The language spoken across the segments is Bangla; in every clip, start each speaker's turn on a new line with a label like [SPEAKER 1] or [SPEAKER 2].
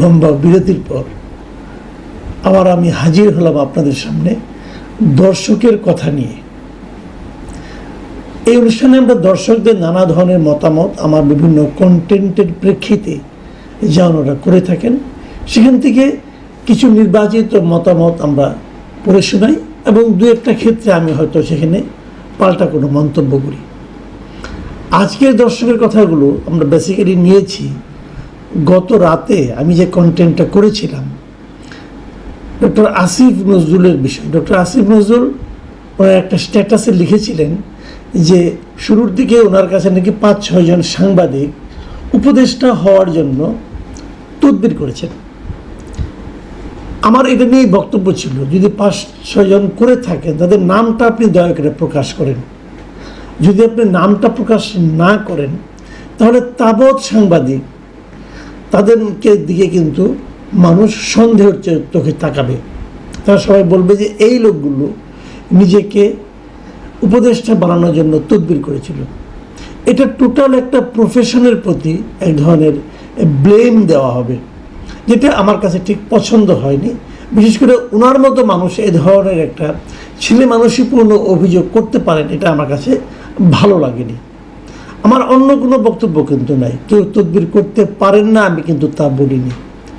[SPEAKER 1] লম্বা বিরতির পর আবার আমি হাজির হলাম আপনাদের সামনে দর্শকের কথা নিয়ে। এই অনুষ্ঠানে আমরা দর্শকদের নানা ধরনের মতামত, আমার বিভিন্ন কন্টেন্টের প্রেক্ষিতে যা ওনারা করে থাকেন। সেখান থেকে কিছু নির্বাচিত মতামত আমরা পড়ে শোনাই এবং দু একটা ক্ষেত্রে আমি হয়তো সেখানে পাল্টা কোনো মন্তব্য করি। আজকের দর্শকের কথাগুলো আমরা বেসিক্যালি নিয়েছি গত রাতে আমি যে কন্টেন্টটা করেছিলাম ডক্টর আসিফ নজরুলের বিষয় ডক্টর আসিফ নজরুল ওনার একটা স্ট্যাটাসে লিখেছিলেন যে শুরুর দিকে ওনার কাছে নাকি পাঁচ ছয়জন সাংবাদিক উপদেষ্টা হওয়ার জন্য তদবির করেছেন। আমার এটা নিয়েই বক্তব্য ছিল, যদি পাঁচ ছয়জন করে থাকেন তাদের নামটা আপনি দয়া করে প্রকাশ করেন। যদি আপনি নামটা প্রকাশ না করেন, তাহলে তাবৎ সাংবাদিক তাদেরকে দিকে কিন্তু মানুষ সন্দেহের চোখে তাকাবে। তারা সবাই বলবে যে এই লোকগুলো নিজেকে উপদেষ্টা বানানোর জন্য তদবির করেছিল। এটা টোটাল একটা প্রফেশনের প্রতি এক ধরনের ব্লেম দেওয়া হবে, যেটা আমার কাছে ঠিক পছন্দ হয়নি। বিশেষ করে ওনার মতো মানুষ এ ধরনের একটা ছেলে মানুষীপূর্ণ অভিযোগ করতে পারেন, এটা আমার কাছে ভালো লাগেনি। আমার অন্য কোনো বক্তব্য কিন্তু নাই। কেউ তদবির করতে পারেন না, আমি কিন্তু তা বলিনি।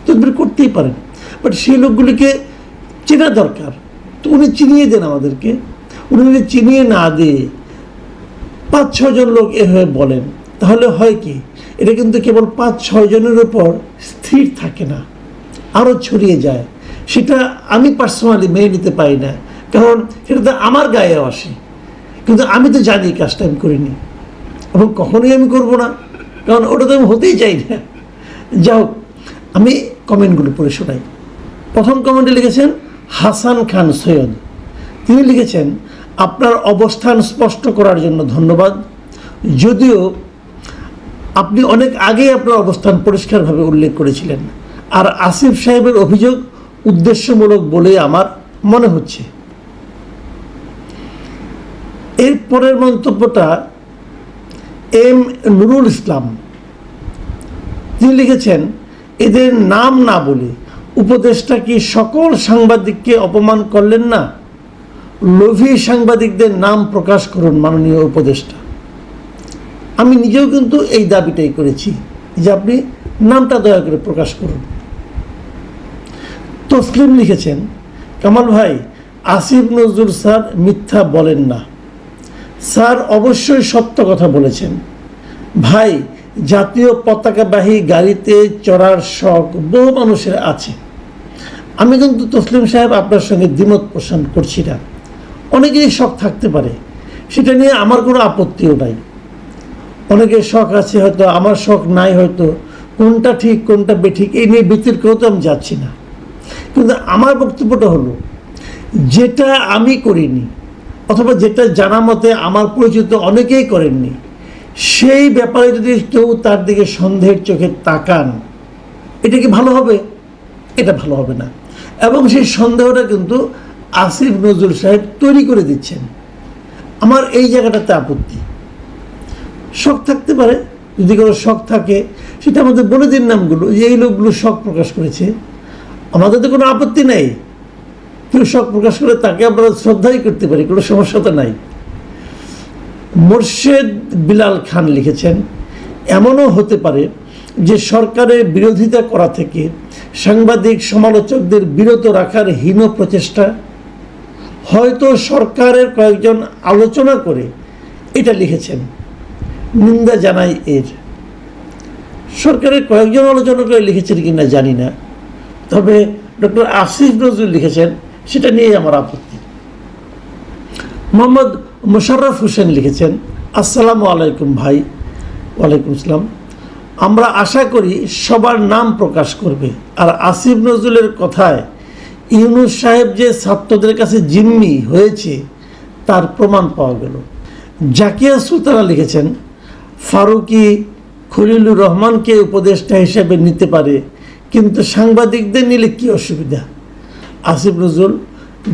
[SPEAKER 1] তদবির করতেই পারেন। বাট সেই লোকগুলিকে চেনা দরকার। তো উনি চিনিয়ে দেন আমাদেরকে। উনি যদি চিনিয়ে না দিয়ে, পাঁচ ছজন লোক এভাবে বলেন, তাহলে হয় কি? এটা কিন্তু কেবল পাঁচ ছয়জনের উপর স্থির থাকে না। আরও ছড়িয়ে যায়। সেটা আমি পার্সোনালি মেনে নিতে পারি না। কারণ সেটা তো আমার গায়ে আসে। কিন্তু আমি তো জানি কাজটা আমি করিনি। এবং কখনোই আমি করব না। কারণ ওটা তো আমি হতেই চাই না। হোক, আমি কমেন্টগুলো পড়ে শোনাই। প্রথম কমেন্টে লিখেছেন, হাসান খান সৈয়দ। তিনি লিখেছেন, আপনার অবস্থান স্পষ্ট করার জন্য ধন্যবাদ। যদিও আপনি অনেক আগেই আপনার অবস্থান পরিষ্কারভাবে উল্লেখ করেছিলেন। আর আসিফ সাহেবের অভিযোগ উদ্দেশ্যমূলক বলে আমার মনে হচ্ছে। এর পরের মন্তব্যটা এম নুরুল ইসলাম। তিনি লিখেছেন, এদের নাম না বলে উপদেশটা কি সকল সাংবাদিককে অপমান করলেন না? লোভী সাংবাদিকদের নাম প্রকাশ করুন, মাননীয় উপদেষ্টা। আমি নিজেও কিন্তু এই দাবিটাই করেছি যে আপনি নামটা দয়া করে প্রকাশ করুন। তসলিম লিখেছেন, কামাল ভাই, আসিফ নজরুল স্যার মিথ্যা বলেন না। স্যার অবশ্যই সত্য কথা বলেছেন। ভাই, জাতীয় পতাকাবাহী গাড়িতে চড়ার শখ বহু মানুষের আছে। আমি কিন্তু তসলিম সাহেব আপনার সঙ্গে দ্বিমত পোষণ করছি না। অনেকেরই শখ থাকতে পারে, সেটা নিয়ে আমার কোনো আপত্তিও নাই। অনেকের শখ আছে হয়তো, আমার শখ নাই হয়তো, কোনটা ঠিক, কোনটা বেঠিক এই নিয়ে বিতর্কেও তো আমি যাচ্ছি না। কিন্তু আমার বক্তব্যটা হলো, যেটা আমি করিনি অথবা যেটা জানা মতে আমার পরিচিত অনেকেই করেননি। সেই ব্যাপারে যদি কেউ তার দিকে সন্দেহের চোখে তাকান, এটা কি ভালো হবে? এটা ভালো হবে না। এবং সেই সন্দেহটা কিন্তু আসিফ নজরুল সাহেব তৈরি করে দিচ্ছেন। আমার এই জায়গাটাতে আপত্তি। শখ থাকতে পারে, যদি কোনো শখ থাকে, সেটা আমাদের বলে দিন নামগুলো, যে এই লোকগুলো শখ প্রকাশ করেছে। আমাদের তো কোনো আপত্তি নেই। কেউ শখ প্রকাশ করে তাকে আমরা শ্রদ্ধাই করতে পারি, কোনো সমস্যা তো নাই। মোর্শেদ বিলাল খান লিখেছেন, এমনও হতে পারে যে সরকারের বিরোধিতা করা থেকে সাংবাদিক সমালোচকদের বিরত রাখার হীন প্রচেষ্টা, হয়তো সরকারের কয়েকজন আলোচনা করে এটা লিখেছেন। নিন্দা জানাই এর। সরকারের কয়েকজন আলোচনা করে লিখেছেন কিনা জানি না। তবে ডক্টর আসিফ নজরুল লিখেছেন সেটা নিয়েই আমার আপত্তি। মোহাম্মদ মোশাররফ হোসেন লিখেছেন, আসসালামু আলাইকুম ভাই, ওয়ালাইকুম আসসালাম। আমরা আশা করি সবার নাম প্রকাশ করবে। আর আসিফ নজরুলের কথায়, ইউনুস সাহেব যে ছাত্রদের কাছে জিম্মি হয়েছে, তার প্রমাণ পাওয়া গেল। জাকিয়া সুলতানা লিখেছেন, ফারুকি খলিলুর রহমানকে উপদেষ্টা হিসেবে নিতে পারে, কিন্তু সাংবাদিকদের নিলে কি অসুবিধা? আসিফ নজরুল,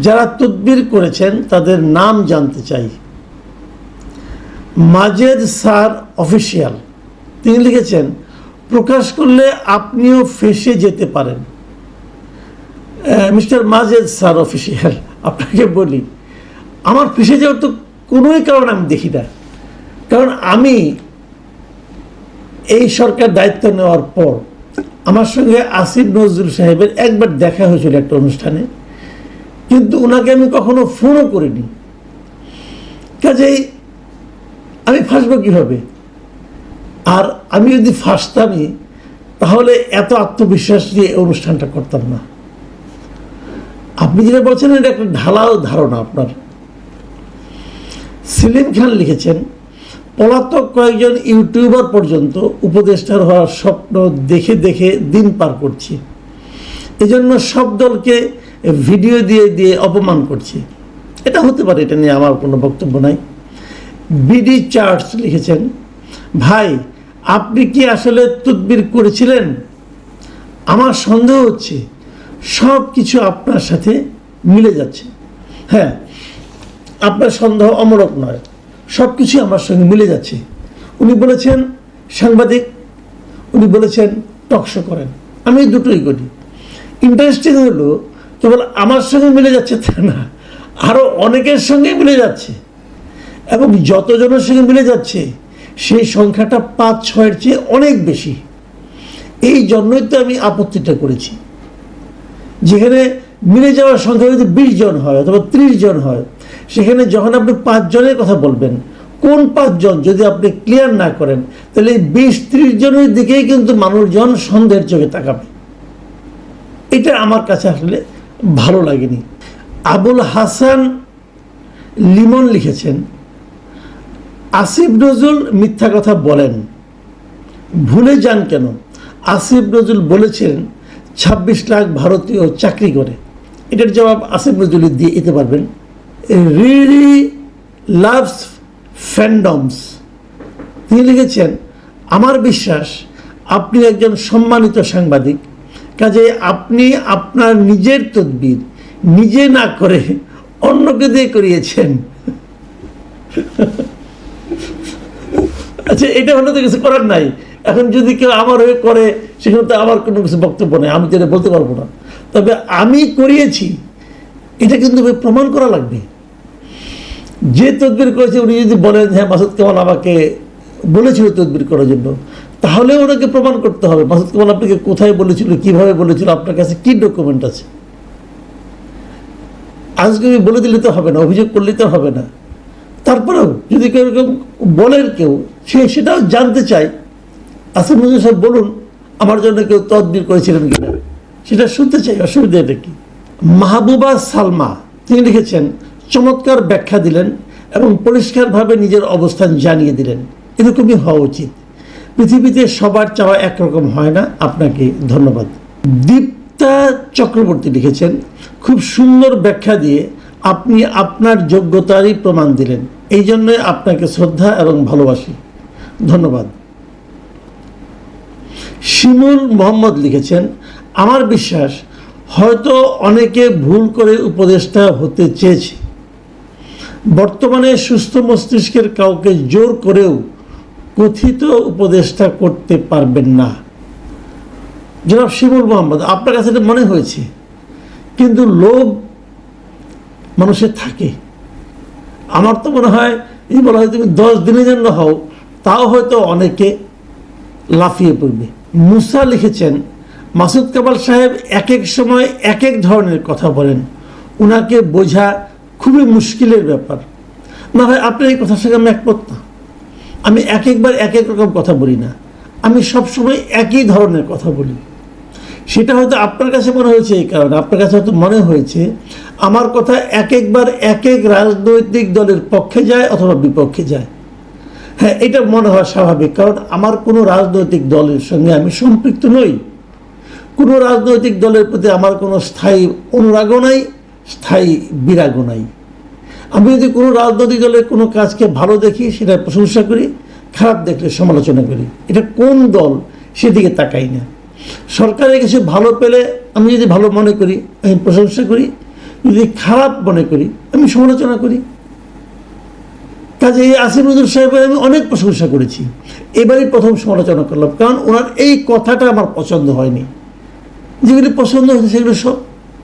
[SPEAKER 1] যারা তদবির করেছেন, তাদের নাম জানতে চাই। মাজেদ স্যার অফিসিয়াল, তিনি লিখেছেন, প্রকাশ করলে আপনিও ফেসে যেতে পারেন। মিস্টার মাজেদ স্যার অফিসিয়াল, আপনাকে বলি, আমার ফেসে যাওয়ার তো কোনোই কারণ আমি দেখি না। কারণ আমি এই সরকার দায়িত্ব নেওয়ার পর আমার সঙ্গে আসিফ নজরুল সাহেবের একবার দেখা হয়েছিল একটা অনুষ্ঠানে। কিন্তু ওনাকে আমি কখনো ফোনও করিনি। কাজেই আমি ফাঁসবো কীভাবে? আর আমি যদি ফাঁসতামই, তাহলে এত আত্মবিশ্বাস এই অনুষ্ঠানটা করতাম না। আপনি যেটা বলছেন, এটা একটা ঢালাও ধারণা আপনার। সেলিম খান লিখেছেন পলাতক কয়েকজন ইউটিউবার পর্যন্ত উপদেষ্টার হওয়ার স্বপ্ন দেখে দেখে দিন পার করছে। এজন্য সব দলকে ভিডিও দিয়ে দিয়ে অপমান করছে। এটা হতে পারে, এটা নিয়ে আমার কোনো বক্তব্য নাই। বিডি চার্টস লিখেছেন, ভাই, আপনি কি আসলে তদবির করেছিলেন? আমার সন্দেহ হচ্ছে, সব কিছু আপনার সাথে মিলে যাচ্ছে। হ্যাঁ আপনার সন্দেহ অমরক নয়। সব কিছুই আমার সঙ্গে মিলে যাচ্ছে। উনি বলেছেন সাংবাদিক, উনি বলেছেন টকশো করেন। আমি দুটোই করি। ইন্টারেস্টিং হলো, কেবল আমার সঙ্গে মিলে যাচ্ছে তা না আরও অনেকের সঙ্গে মিলে যাচ্ছে। এবং যতজনের সঙ্গে মিলে যাচ্ছে, সেই সংখ্যাটা পাঁচ, ছয়ের চেয়ে অনেক বেশি। এই জন্যই তো আমি আপত্তিটা করেছি। যেখানে মিলে যাওয়ার সংখ্যা যদি বিশ জন হয়, অথবা ত্রিশ জন হয় সেখানে যখন আপনি পাঁচজনের কথা বলবেন, কোন পাঁচজন যদি আপনি ক্লিয়ার না করেন, তাহলে এই বিশ ত্রিশ জনের দিকেই কিন্তু মানুষজন সন্দেহের চোখে তাকাবে। এটা আমার কাছে আসলে ভালো লাগেনি। আবুল হাসান লিমন লিখেছেন, আসিফ নজরুল মিথ্যা কথা বলেন, ভুলে যান কেন? আসিফ নজরুল বলেছেন, ছাব্বিশ লাখ ভারতীয় চাকরি করে। এটার জবাব আসিফ নজরুল দিয়ে দিতে পারবেন। রিলি লাভস ফ্যান্ডমস তিনি লিখেছেন, আমার বিশ্বাস, আপনি একজন সম্মানিত সাংবাদিক। কাজে আপনি আপনার নিজের তদবির নিজে না করে অন্যকে দিয়ে করিয়েছেন। আচ্ছা এটা হলে তো কিছু করার নাই। এখন যদি কেউ আমার হয়ে করে, সেখানে তো আমার কোনো কিছু বক্তব্য নেই। আমি তো এটা বলতে পারব না। তবে আমি করিয়েছি। এটা কিন্তু প্রমাণ করা লাগবে। যে তদবির করেছে, উনি যদি বলেন হ্যাঁ মাসুদ কামাল আমাকে বলেছিল তদবির করার জন্য, তাহলে ওনাকে প্রমাণ করতে হবে। মাসুদ কামাল আপনাকে কোথায় বলেছিল, কীভাবে বলেছিল, আপনার কাছে কি ডকুমেন্ট আছে? আজকে আমি বলে দিলে তো হবে না, অভিযোগ করলে তো হবে না। তারপরেও যদি কেউ এরকম বলেন কেউ, সে সেটাও জানতে চায়। আসিফ নজরুল সাহেব বলুন, আমার জন্য কেউ তদবির করেছিলেন কিনা? সেটা শুনতে চাই, অসুবিধা এটা কি? মাহবুবা সালমা, তিনি লিখেছেন চমৎকার ব্যাখ্যা দিলেন এবং পরিষ্কারভাবে নিজের অবস্থান জানিয়ে দিলেন। এরকমই হওয়া উচিত। পৃথিবীতে সবার চাওয়া একরকম হয় না। আপনাকে ধন্যবাদ। দীপ্তা চক্রবর্তী লিখেছেন, খুব সুন্দর ব্যাখ্যা দিয়ে আপনি আপনার যোগ্যতারই প্রমাণ দিলেন। এই জন্যই আপনাকে শ্রদ্ধা এবং ভালোবাসি। ধন্যবাদ। শিমুল মোহাম্মদ লিখেছেন, আমার বিশ্বাস, হয়তো অনেকে ভুল করে উপদেষ্টা হতে চেয়েছে। বর্তমানে সুস্থ মস্তিষ্কের কাউকে জোর করেও কথিত উপদেষ্টা করতে পারবেন না। জনাব শিমুল মোহাম্মদ, আপনার কাছে এটা মনে হয়েছে, কিন্তু লোভ মানুষের থাকে। আমার তো মনে হয়, এই বলা হয় তুমি দশ দিনের জন্য হও, তাও হয়তো অনেকে লাফিয়ে পড়বে। মুসা লিখেছেন, মাসুদ কামাল সাহেব এক এক সময় এক এক ধরনের কথা বলেন। ওনাকে বোঝা খুবই মুশকিলের ব্যাপার। না হয় আপনার এই কথার সঙ্গে আমি একমত না। আমি এক একবার এক এক রকম কথা বলি না। আমি সবসময় একই ধরনের কথা বলি। সেটা হয়তো আপনার কাছে মনে হয়েছে এই কারণে। আপনার কাছে হয়তো মনে হয়েছে, আমার কথা এক একবার এক এক রাজনৈতিক দলের পক্ষে যায় অথবা বিপক্ষে যায়। হ্যাঁ এটা মনে হয় স্বাভাবিক। কারণ আমার কোনো রাজনৈতিক দলের সঙ্গে আমি সম্পৃক্ত নই। কোনো রাজনৈতিক দলের প্রতি আমার কোনো স্থায়ী অনুরাগও নাই। স্থায়ী বিরাগও নাই। আমি যদি কোনো রাজনৈতিক দলের কোনো কাজকে ভালো দেখি সেটা প্রশংসা করি, খারাপ দেখলে সমালোচনা করি। এটা কোন দল সেদিকে তাকাই না। সরকারের কিছু ভালো পেলে আমি যদি ভালো মনে করি, আমি প্রশংসা করি, যদি খারাপ মনে করি, আমি সমালোচনা করি। কাজে এই নজরুল সাহেবের আমি অনেক প্রশংসা করেছি। এবারই প্রথম সমালোচনা করলাম, কারণ ওনার এই কথাটা আমার পছন্দ হয়নি। যেগুলি পছন্দ হয়েছে, সেগুলো সব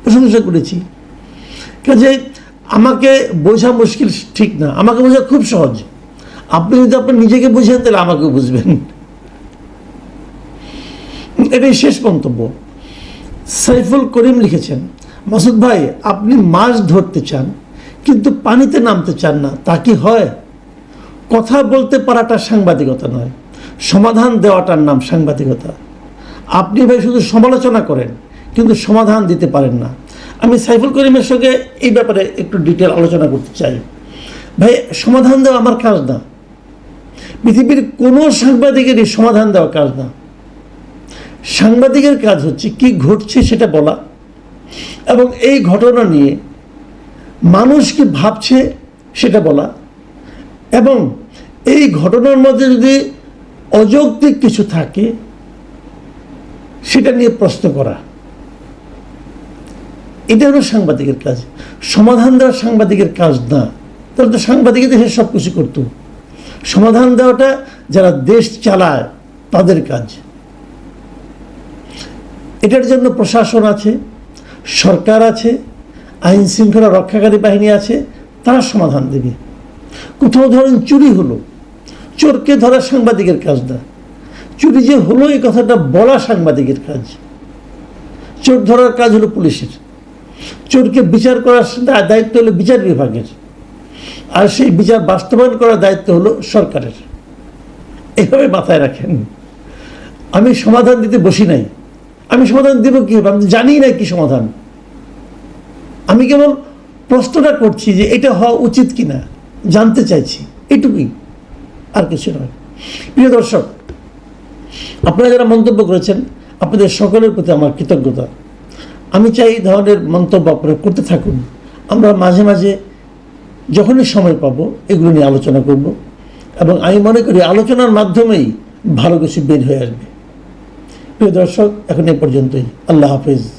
[SPEAKER 1] প্রশংসা করেছি। কাজে আমাকে বোঝা মুশকিল ঠিক না। আমাকে বোঝা খুব সহজ। আপনি যদি আপনি নিজেকে বুঝেন, তাহলে আমাকে বুঝবেন। এটাই শেষ মন্তব্য। সাইফুল করিম লিখেছেন, মাসুদ ভাই, আপনি মাছ ধরতে চান, কিন্তু পানিতে নামতে চান না। তা কি হয়? কথা বলতে পারাটা সাংবাদিকতা নয়। সমাধান দেওয়াটার নাম সাংবাদিকতা। আপনি ভাই শুধু সমালোচনা করেন, কিন্তু সমাধান দিতে পারেন না। আমি সাইফুল করিমের সঙ্গে এই ব্যাপারে একটু ডিটেল আলোচনা করতে চাই। ভাই, সমাধান দেওয়া আমার কাজ না। পৃথিবীর কোনো সাংবাদিকেরই সমাধান দেওয়া কাজ না। সাংবাদিকের কাজ হচ্ছে কি ঘটছে সেটা বলা এবং এই ঘটনা নিয়ে মানুষ কি ভাবছে সেটা বলা এবং এই ঘটনার মধ্যে যদি অযৌক্তিক কিছু থাকে, সেটা নিয়ে প্রশ্ন করা। এটা হলো সাংবাদিকের কাজ। সমাধান দেওয়া সাংবাদিকের কাজ না। তাহলে তো সাংবাদিক দেশে সব কিছু করতো। সমাধান দেওয়াটা যারা দেশ চালায়, তাদের কাজ। এটার জন্য প্রশাসন আছে, সরকার আছে, আইন শৃঙ্খলা রক্ষাকারী বাহিনী আছে, তারা সমাধান দেবে। কোথাও ধরেন চুরি হলো, চোরকে ধরা সাংবাদিকের কাজ না। চুরি যে হলো, এই কথাটা বলা সাংবাদিকের কাজ। চোর ধরার কাজ হলো পুলিশের। চোরকে বিচার করার দায়িত্ব হলো বিচার বিভাগের। আর সেই বিচার বাস্তবায়ন করার দায়িত্ব হলো সরকারের। এভাবে মাথায় রাখেন। আমি সমাধান দিতে বসি নাই। আমি সমাধান দেব কি আমি জানি না কি সমাধান। আমি কেবল প্রশ্নটা করছি যে এটা হওয়া উচিত কিনা, জানতে চাইছি। এটুকুই। আর কিছু নয়। প্রিয় দর্শক, আপনারা যারা মন্তব্য করেছেন, আপনাদের সকলের প্রতি আমার কৃতজ্ঞতা। আমি চাই এই ধরনের মন্তব্য আপনারা করতে থাকুন। আমরা মাঝে মাঝে যখনই সময় পাবো এগুলো নিয়ে আলোচনা করব এবং আমি মনে করি আলোচনার মাধ্যমেই ভালো কিছু বের হয়ে আসবে। প্রিয় দর্শক, এখন এ পর্যন্তই। আল্লাহ হাফিজ।